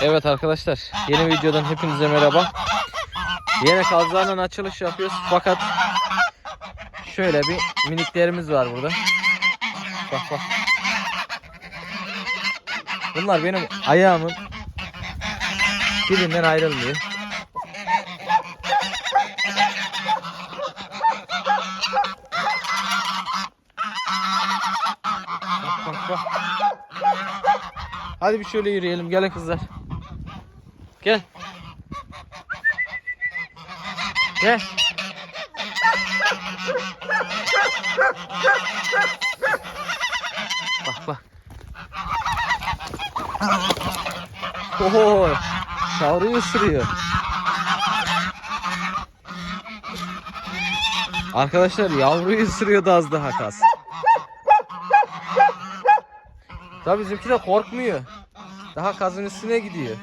Evet arkadaşlar yeni videodan hepinize merhaba. Yine kazlarla açılış yapıyoruz fakat şöyle bir miniklerimiz var burada. Bak bak. Bunlar benim ayağımın dibinden ayrılmıyor. Bak bak bak. Hadi bir şöyle yürüyelim. Gelin kızlar. Gel. Gel. Bak bak. Oho. Yavruyu ısırıyor. Arkadaşlar yavruyu ısırıyordu az daha kas. Tabii bizimki de korkmuyor. Daha kazın üstüne gidiyor.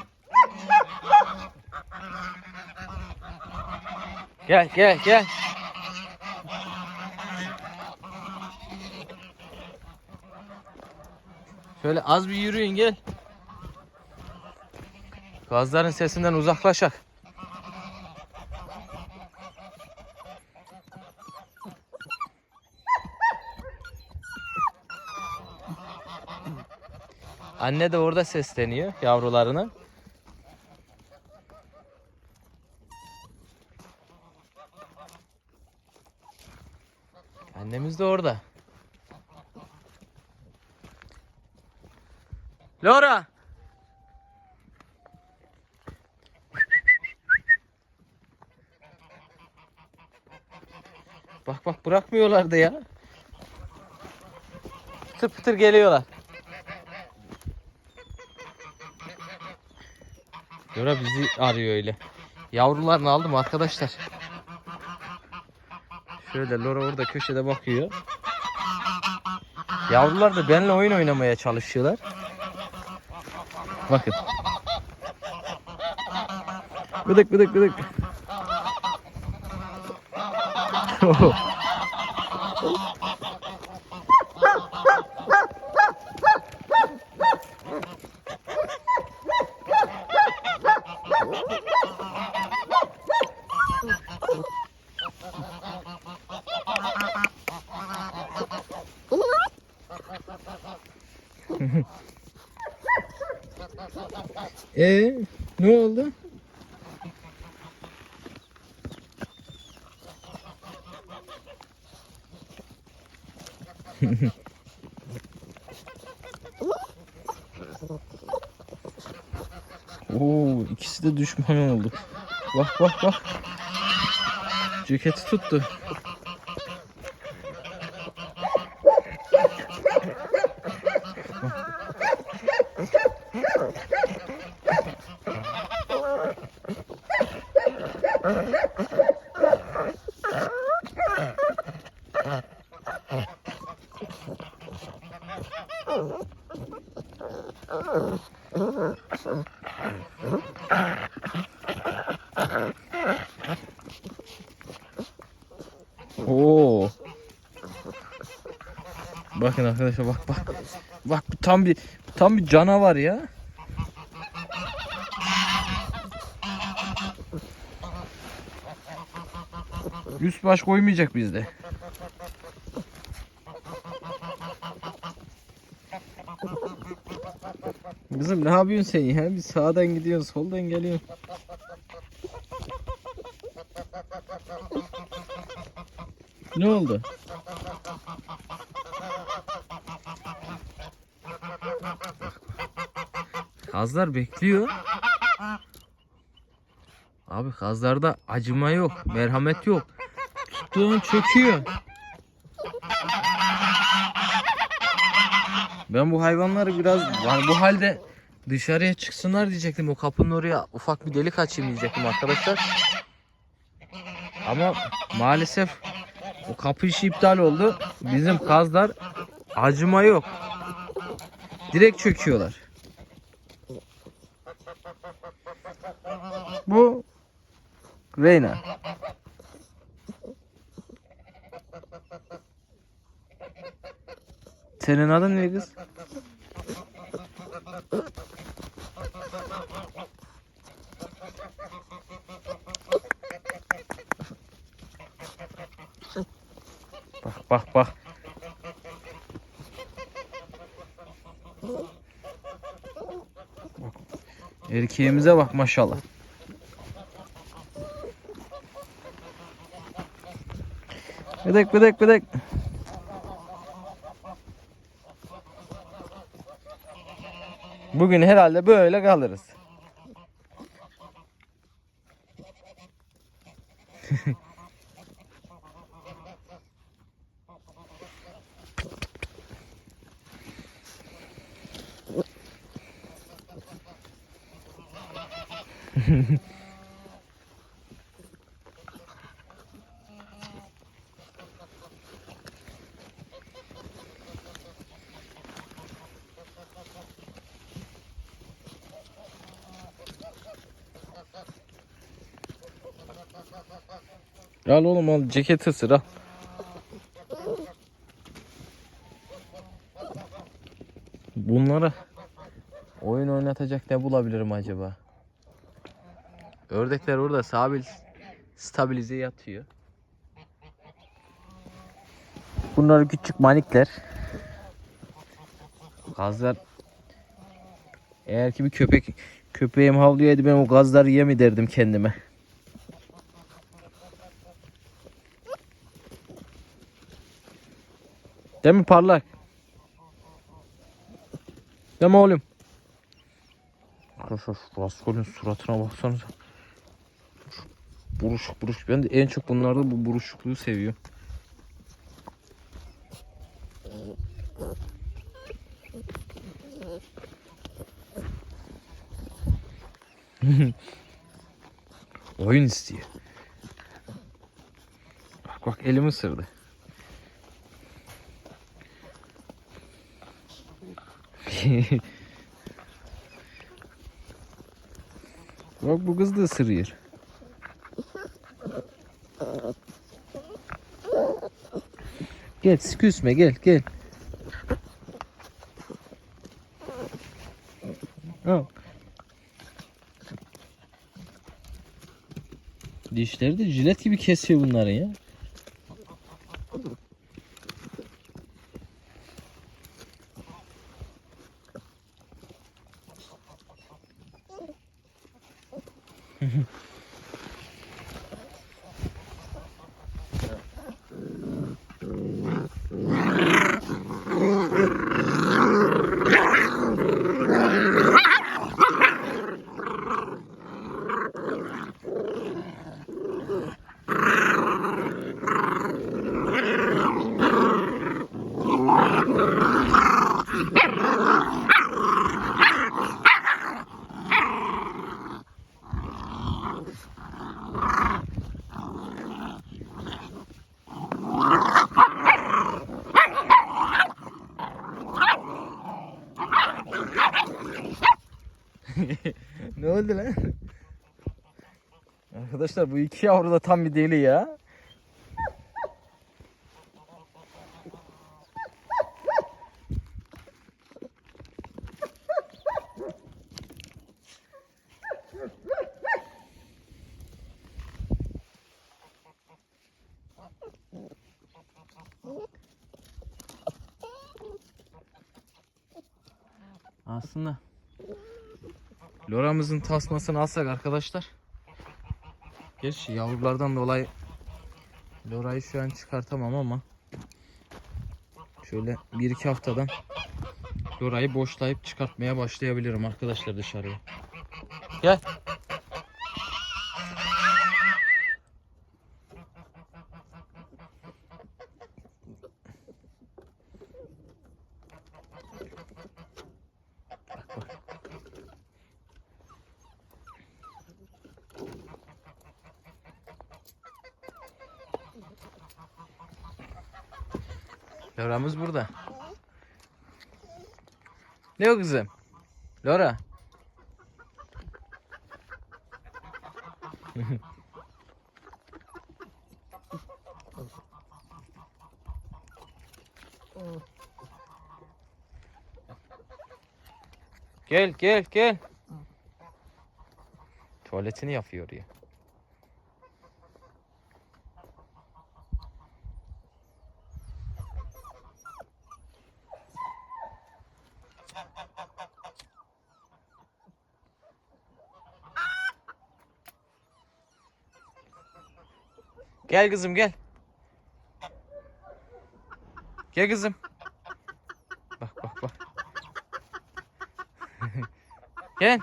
Gel gel gel. Şöyle az bir yürüyün gel. Gazların sesinden uzaklaşak. Anne de orada sesleniyor yavrularına. Annemiz de orada. Laura. Bak bak bırakmıyorlardı ya. Pıtır pıtır geliyorlar. Laura bizi arıyor öyle. Yavrularını aldım arkadaşlar. Şöyle Laura orada köşede bakıyor. Yavrular da benimle oyun oynamaya çalışıyorlar. Bakın. Gıdık gıdık gıdık. Ee, ne oldu? Oo, ikisi de düşman oldu. Bak bak bak. Ceketi tuttu. Oo. Bakın arkadaşlar bak bak. Bak bu tam bir tam bir canavar ya. Üst baş koymayacak bizde. Kızım ne yapıyorsun sen ya? Bir sağdan gidiyorsun, soldan geliyorsun. Ne oldu? Kazlar bekliyor. Abi kazlarda acıma yok, merhamet yok. Tuttuğun çöküyor. Ben bu hayvanları biraz yani bu halde dışarıya çıksınlar diyecektim. O kapının oraya ufak bir delik açayım diyecektim arkadaşlar. Ama maalesef o kapı işi iptal oldu. Bizim kazlar acıma yok. Direkt çöküyorlar. Bu Reyna. Senin adın ne kız? Bak bak bak. Erkeğimize bak maşallah. Bıdık bıdık bıdık. Bugün herhalde böyle kalırız. Al oğlum al ceket ısır al. Bunlara oyun oynatacak ne bulabilirim acaba? Ördekler orada sabil stabilize yatıyor. Bunlar küçük manikler. Gazlar eğer ki bir köpek köpeğim havluyaydı ben o gazları yem ederdim kendime. Değil mi parlak? Değil mi oğlum? Arkadaşlar şu Raskol'ün suratına baksanıza. Buruşuk buruşuk. Ben de en çok bunlarda bu buruşukluğu seviyorum. Oyun istiyor. Bak bak elimi ısırdı. Bak bu kız da ısırıyor. Gel küsme gel gel. Al. Dişleri de jilet gibi kesiyor bunları ya. ne oldu lan? Arkadaşlar bu iki yavru da tam bir deli ya. Aslında Loramızın tasmasını alsak arkadaşlar. Gerçi yavrulardan dolayı Lora'yı şu an çıkartamam ama şöyle bir iki haftadan Lora'yı boşlayıp çıkartmaya başlayabilirim arkadaşlar dışarıya. Gel. Lora'mız burada. Ne o kızım? Lora. Gel gel gel. Tuvaletini yapıyor ya. Gel kızım gel. Gel kızım. Bak bak bak. gel.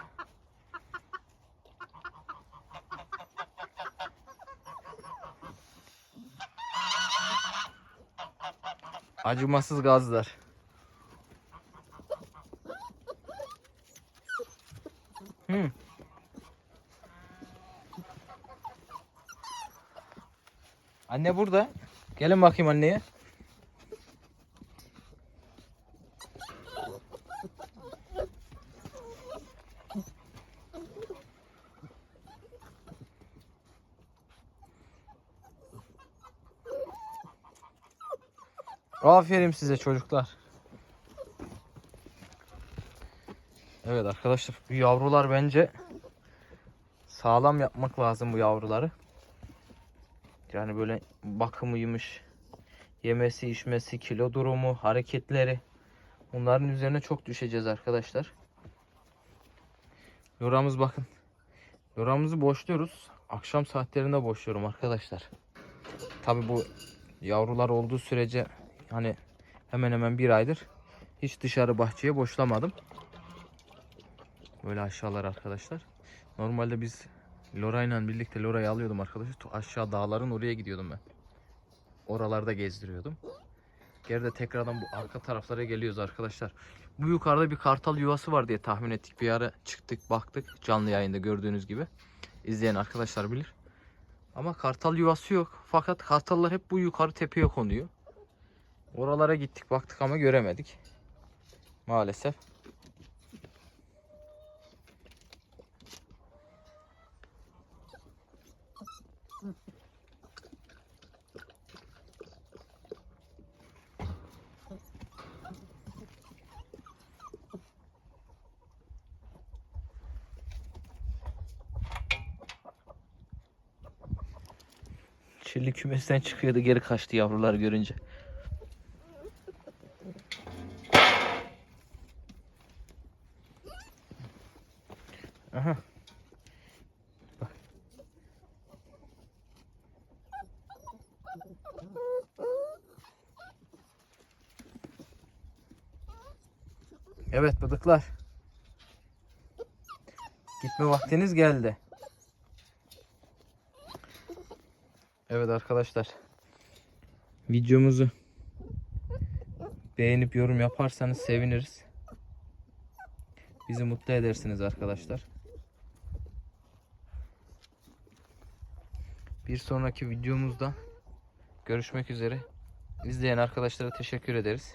Acımasız gazlar. Anne burada. Gelin bakayım anneye. Aferin size çocuklar. Evet arkadaşlar bu yavrular bence sağlam yapmak lazım bu yavruları. Yani böyle bakımıymış, yemesi, içmesi, kilo durumu, hareketleri. Bunların üzerine çok düşeceğiz arkadaşlar. Yoramız bakın. Yoramızı boşluyoruz. Akşam saatlerinde boşluyorum arkadaşlar. Tabi bu yavrular olduğu sürece hani hemen hemen bir aydır hiç dışarı bahçeye boşlamadım. Böyle aşağılar arkadaşlar. Normalde biz Lora'yla birlikte Lora'yı alıyordum arkadaşlar. Aşağı dağların oraya gidiyordum ben. Oralarda gezdiriyordum. Geride tekrardan bu arka taraflara geliyoruz arkadaşlar. Bu yukarıda bir kartal yuvası var diye tahmin ettik. Bir ara çıktık baktık canlı yayında gördüğünüz gibi. İzleyen arkadaşlar bilir. Ama kartal yuvası yok. Fakat kartallar hep bu yukarı tepeye konuyor. Oralara gittik baktık ama göremedik. Maalesef. Kümesten çıkıyordu geri kaçtı yavrular görünce. Aha. Evet bıdıklar. Gitme vaktiniz geldi. Evet arkadaşlar. Videomuzu beğenip yorum yaparsanız seviniriz. Bizi mutlu edersiniz arkadaşlar. Bir sonraki videomuzda görüşmek üzere. İzleyen arkadaşlara teşekkür ederiz.